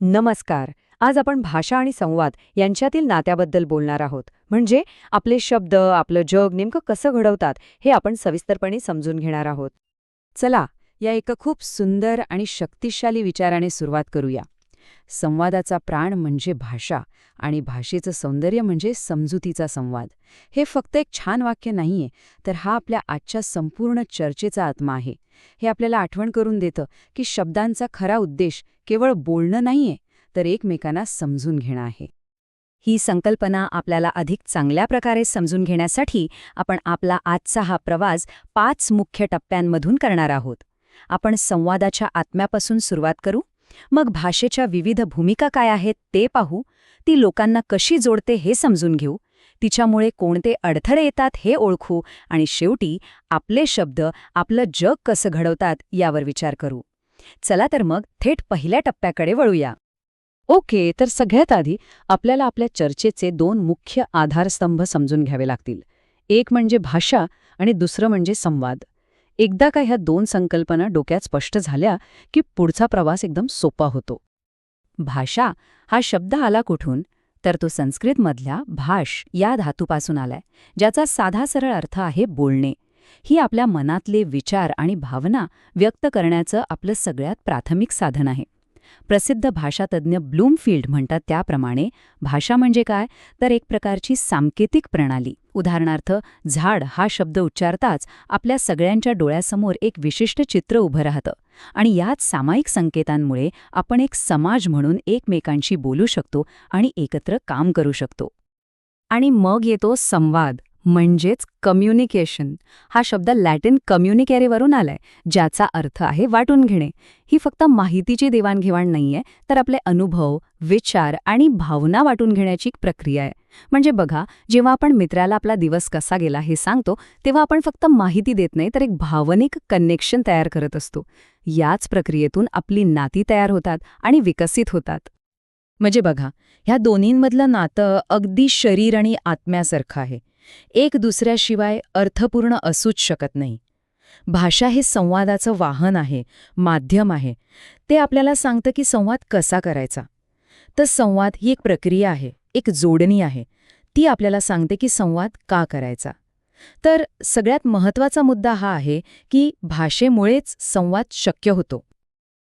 नमस्कार. आज आपण भाषा आणि संवाद यांच्यातील नात्याबद्दल बोलणार आहोत. म्हणजे आपले शब्द आपलं जग नेमकं कसं घडवतात हे आपण सविस्तरपणे समजून घेणार आहोत. चला या एका खूप सुंदर आणि शक्तिशाली विचाराने सुरुवात करूया. संवादाचा प्राण म्हणजे भाषा आणि भाषेचं सौंदर्य म्हणजे समजुतीचा संवाद. हे फक्त एक छान वाक्य नाहीये तर हा आपल्या आजच्या संपूर्ण चर्चेचा आत्मा आहे. हे आपल्याला आठवण करून देतं की शब्दांचा खरा उद्देश केवळ बोलणं नाहीये तर एकमेकांना समजून घेणं आहे. ही संकल्पना आपल्याला अधिक चांगल्या प्रकारे समजून घेण्यासाठी आपण आपला आजचा हा प्रवास पाच मुख्य टप्प्यांमधून करणार आहोत. आपण संवादाच्या आत्म्यापासून सुरुवात करू. मग भाषेच्या विविध भूमिका काय आहेत ते पाहू. ती लोकांना कशी जोडते हे समजून घेऊ. तिच्यामुळे कोणते अडथळे येतात हे ओळखू आणि शेवटी आपले शब्द आपलं जग कसं घडवतात यावर विचार करू. चला तर मग थेट पहिल्या टप्प्याकडे वळूया. ओके तर सगळ्यात आधी आपल्याला आपल्या चर्चेचे दोन मुख्य आधारस्तंभ समजून घ्यावे लागतील. एक म्हणजे भाषा आणि दुसरं म्हणजे संवाद. एकदा का ह्या दोन संकल्पना डोक्यात स्पष्ट झाल्या की पुढचा प्रवास एकदम सोपा होतो. भाषा हा शब्द आला कुठून? तर तो संस्कृतमधल्या भाष या धातूपासून आलाय ज्याचा साधा सरळ अर्थ आहे बोलणे. ही आपल्या मनातले विचार आणि भावना व्यक्त करण्याचं आपलं सगळ्यात प्राथमिक साधन आहे. प्रसिद्ध भाषातज्ञ ब्लूमफील्ड म्हणतात त्याप्रमाणे भाषा म्हणजे काय? तर एक प्रकारची सांकेतिक प्रणाली. उदाहरणार्थ झाड हा शब्द उच्चारताच आपल्या सगळ्यांच्या डोळ्यासमोर एक विशिष्ट चित्र उभं राहतं. आणि याच सामायिक संकेतांमुळे आपण एक समाज म्हणून एकमेकांशी बोलू शकतो आणि एकत्र काम करू शकतो. आणि मग येतो संवाद. म्हणजेच कम्युनिकेशन हा शब्द लॅटिन कम्युनिकेरेवरून आलाय ज्याचा अर्थ आहे वाटून घेणे. ही फक्त माहितीची देवाणघेवाण नाहीये तर आपले अनुभव विचार आणि भावना वाटून घेण्याची एक प्रक्रिया आहे. म्हणजे बघा जेव्हा आपण मित्राला आपला दिवस कसा गेला हे सांगतो तेव्हा आपण फक्त माहिती देत नाही तर एक भावनिक कनेक्शन तयार करत असतो. याच प्रक्रियेतून आपली नाती तयार होतात आणि विकसित होतात. म्हणजे बघा ह्या दोन्हींमधलं नातं अगदी शरीर आणि आत्म्यासारखं आहे. एक दुसऱ्याशिवाय अर्थपूर्ण असूच शकत नाही. भाषा हे संवादाचं वाहन आहे माध्यम आहे. ते आपल्याला सांगतं की संवाद कसा करायचा. तर संवाद ही एक प्रक्रिया आहे एक जोडणी आहे. ती आपल्याला सांगते की संवाद का करायचा. तर सगळ्यात महत्त्वाचा मुद्दा हा आहे की भाषेमुळेच संवाद शक्य होतो.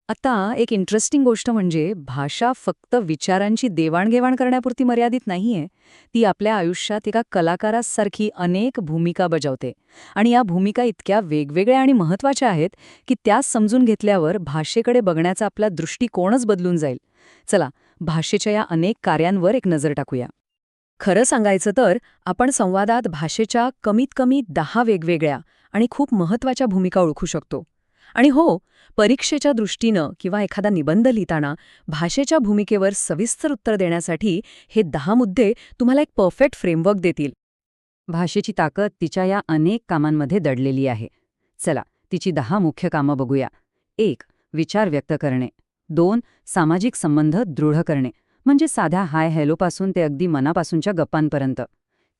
आता एक इंटरेस्टिंग गोष्ट म्हणजे भाषा फक्त विचारांची देवाणघेवाण करण्यापुरती मर्यादित नाहीये. ती आपल्या आयुष्यात एका कलाकारासारखी अनेक भूमिका बजावते. आणि या भूमिका इतक्या वेगवेगळ्या आणि महत्त्वाच्या आहेत की त्या समजून घेतल्यावर भाषेकडे बघण्याचा आपला दृष्टिकोनच बदलून जाईल. चला भाषेच्या या अनेक कार्यांवर एक नजर टाकूया. खरं सांगायचं तर आपण संवादात भाषेच्या कमीत कमी दहा वेगवेगळ्या आणि खूप महत्त्वाच्या भूमिका ओळखू शकतो. आणि हो परीक्षेच्या दृष्टीनं किंवा एखादा निबंध लिहिताना भाषेच्या भूमिकेवर सविस्तर उत्तर देण्यासाठी हे दहा मुद्दे तुम्हाला एक परफेक्ट फ्रेमवर्क देतील. भाषेची ताकद तिच्या या अनेक कामांमध्ये दडलेली आहे. चला तिची दहा मुख्य कामं बघूया. एक विचार व्यक्त करणे. दोन सामाजिक संबंध दृढ करणे. म्हणजे साध्या हाय हॅलोपासून ते अगदी मनापासूनच्या गप्पांपर्यंत.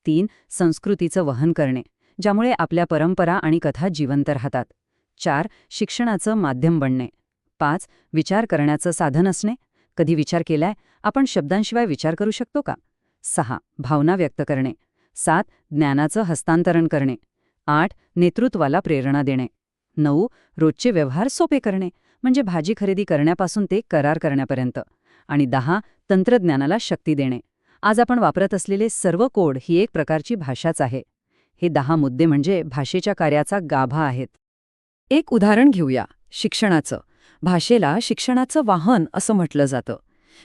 तीन संस्कृतीचं वहन करणे ज्यामुळे आपल्या परंपरा आणि कथा जिवंत राहतात. चार शिक्षणाचं माध्यम बनणे. पाच विचार करण्याचं साधन असणे. कधी विचार केलाय आपण शब्दांशिवाय विचार करू शकतो का? सहा भावना व्यक्त करणे. सात ज्ञानाचं हस्तांतरण करणे. आठ नेतृत्वाला प्रेरणा देणे. नऊ रोजचे व्यवहार सोपे करणे म्हणजे भाजी खरेदी करण्यापासून ते करार करण्यापर्यंत. आणि दहा तंत्रज्ञानाला शक्ती देणे. आज आपण वापरत असलेले सर्व कोड ही एक प्रकारची भाषाच आहे. हे दहा मुद्दे म्हणजे भाषेच्या कार्याचा गाभा आहेत. एक उदाहरण घेऊया शिक्षणाचं. भाषेला शिक्षणाचं वाहन असं म्हटलं जातं.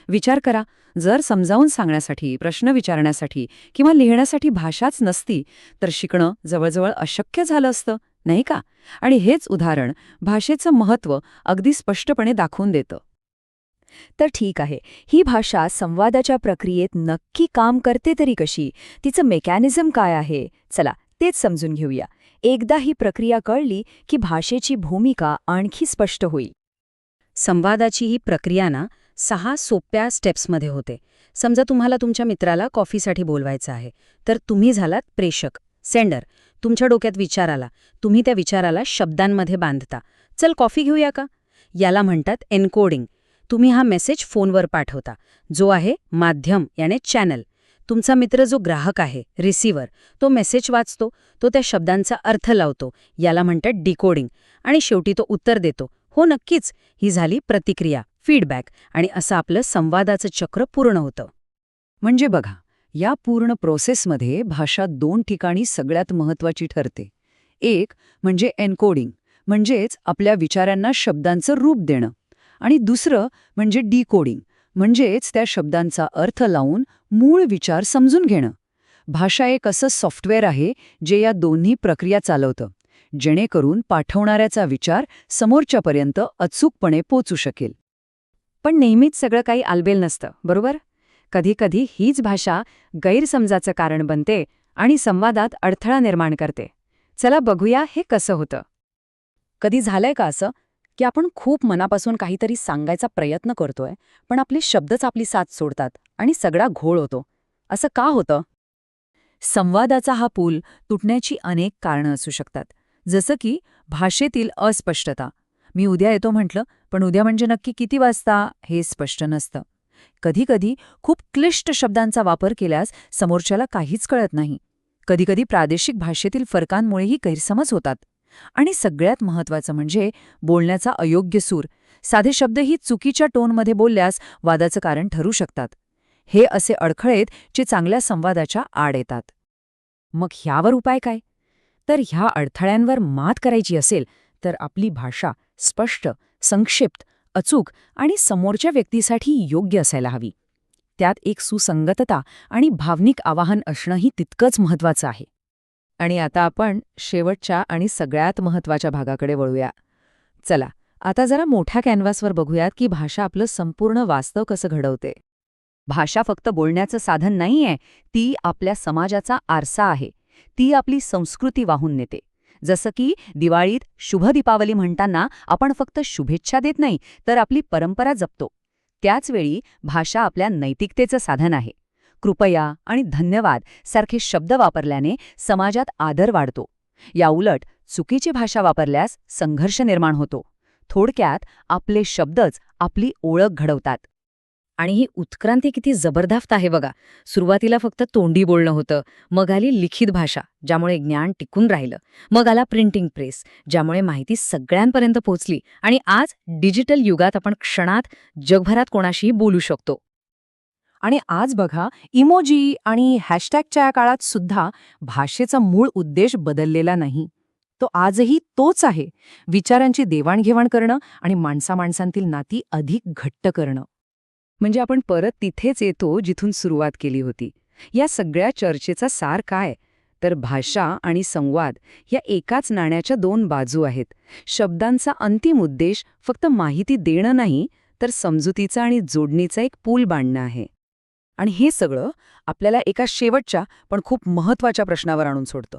विचार करा जर समजावून सांगण्यासाठी प्रश्न विचारण्यासाठी किंवा लिहिण्यासाठी भाषाच नसती तर शिकणं जवळजवळ अशक्य झालं असतं नाही का? आणि हेच उदाहरण भाषेचं महत्त्व अगदी स्पष्टपणे दाखवून देतं. तर ठीक आहे ही भाषा संवादाच्या प्रक्रियेत नक्की काम करते तरी कशी? तिचं मेकॅनिझम काय आहे? चला तेच समजून घेऊया. एकदा ही प्रक्रिया कळली की भाषेची भूमिका आणखी स्पष्ट होईल. संवादाची ही प्रक्रिया ना सहा सोप्या स्टेप्समध्ये होते. समजा तुम्हाला तुमच्या मित्राला कॉफीसाठी बोलवायचं आहे तर तुम्ही झालात प्रेषक. सेंडर. तुमच्या डोक्यात विचार आला. तुम्ही त्या विचाराला शब्दांमध्ये बांधता. चल कॉफी घेऊया का? याला म्हणतात एन्कोडिंग. तुम्ही हा मेसेज फोनवर पाठवता. जो आहे माध्यम याने चॅनल. तुमचा मित्र जो ग्राहक आहे रिसिव्हर तो मेसेज वाचतो तो त्या शब्दांचा अर्थ लावतो याला म्हणतात डिकोडिंग आणि शेवटी तो उत्तर देतो. हो नक्कीच. ही झाली प्रतिक्रिया फीडबॅक आणि असं आपलं संवादाचं चक्र पूर्ण होतं. म्हणजे बघा या पूर्ण प्रोसेसमध्ये भाषा दोन ठिकाणी सगळ्यात महत्वाची ठरते. एक म्हणजे एन्कोडिंग म्हणजेच आपल्या विचारांना शब्दांचं रूप देणं. आणि दुसरं म्हणजे डिकोडिंग म्हणजेच त्या शब्दांचा अर्थ लावून मूळ विचार समजून घेणं. भाषा एक असं सॉफ्टवेअर आहे जे या दोन्ही प्रक्रिया चालवतं जेणेकरून पाठवणाऱ्याचा विचार समोरच्यापर्यंत अचूकपणे पोचू शकेल. पण नेहमीच सगळं काही आलबेल नसतं बरोबर? कधीकधी हीच भाषा गैरसमजाचं कारण बनते आणि संवादात अडथळा निर्माण करते. चला बघूया हे कसं होतं. कधी झालंय का असं? की आपण खूप मनापासून काहीतरी सांगायचा प्रयत्न करतोय पण आपले शब्दच आपली साथ सोडतात आणि सगळा घोळ होतो. असं का होतं? संवादाचा हा पूल तुटण्याची अनेक कारणं असू शकतात. जसं की भाषेतील अस्पष्टता. मी उद्या येतो म्हटलं पण उद्या म्हणजे नक्की किती वाजता? हे स्पष्ट नसतं. कधीकधी खूप क्लिष्ट शब्दांचा वापर केल्यास समोरच्याला काहीच कळत नाही. कधीकधी प्रादेशिक भाषेतील फरकांमुळेही गैरसमज होतात. आणि सगळ्यात महत्त्वाचं म्हणजे बोलण्याचा अयोग्य सूर. साधे शब्दही चुकीच्या टोनमध्ये बोलल्यास वादाचं कारण ठरू शकतात. हे असे अडखळेत जे चांगल्या संवादाच्या आड येतात. मग ह्यावर उपाय काय? तर ह्या अडथळ्यांवर मात करायची असेल तर आपली भाषा स्पष्ट संक्षिप्त अचूक आणि समोरच्या व्यक्तीसाठी योग्य असायला हवी. त्यात एक सुसंगतता आणि भावनिक आवाहन असणंही तितकंच महत्वाचं आहे. आणि आता आपण शेवटच्या आणि सगळ्यात महत्त्वाच्या भागाकडे वळूया. चला आता जरा मोठ्या कॅनव्हासवर बघूयात की भाषा आपलं संपूर्ण वास्तव कसं घडवते. भाषा फक्त बोलण्याचं साधन नाहीये ती आपल्या समाजाचा आरसा आहे. ती आपली संस्कृती वाहून नेते. जसं की दिवाळीत शुभ दीपावली म्हणताना आपण फक्त शुभेच्छा देत नाही तर आपली परंपरा जपतो. त्याचवेळी भाषा आपल्या नैतिकतेचं साधन आहे. कृपया आणि धन्यवाद सारखे शब्द वापरल्याने समाजात आदर वाढतो. याउलट चुकीची भाषा वापरल्यास संघर्ष निर्माण होतो. थोडक्यात आपले शब्दच आपली ओळख घडवतात. आणि ही उत्क्रांती किती जबरदस्त आहे बघा. सुरुवातीला फक्त तोंडी बोलणं होतं मग आली लिखित भाषा ज्यामुळे ज्ञान टिकून राहिलं. मग आला प्रिंटिंग प्रेस ज्यामुळे माहिती सगळ्यांपर्यंत पोहोचली. आणि आज डिजिटल युगात आपण क्षणात जगभरात कोणाशीही बोलू शकतो. आणि आज बघा इमोजी आणि हॅशटॅगच्या या काळात सुद्धा भाषेचा मूळ उद्देश बदललेला नाही. तो आजही तोच आहे. विचारांची देवाणघेवाण करणं आणि माणसामाणसांतील नाती अधिक घट्ट करणं. म्हणजे आपण परत तिथेच येतो जिथून सुरुवात केली होती. या सगळ्या चर्चेचा सार काय? तर भाषा आणि संवाद या एकाच नाण्याच्या दोन बाजू आहेत. शब्दांचा अंतिम उद्देश फक्त माहिती देणं नाही तर समजुतीचा आणि जोडणीचा एक पूल बांधणं आहे. आणि हे सगळं आपल्याला एका शेवटच्या पण खूप महत्त्वाच्या प्रश्नावर आणून सोडतं.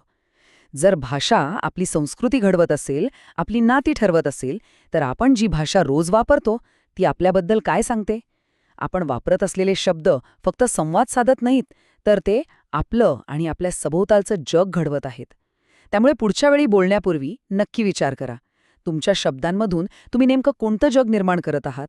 जर भाषा आपली संस्कृती घडवत असेल आपली नाती ठरवत असेल तर आपण जी भाषा रोज वापरतो ती आपल्याबद्दल काय सांगते? आपण वापरत असलेले शब्द फक्त संवाद साधत नाहीत तर ते आपलं आणि आपल्या सभोवतालचं जग घडवत आहेत. त्यामुळे पुढच्या वेळी बोलण्यापूर्वी नक्की विचार करा. तुमच्या शब्दांमधून तुम्ही नेमकं कोणतं जग निर्माण करत आहात?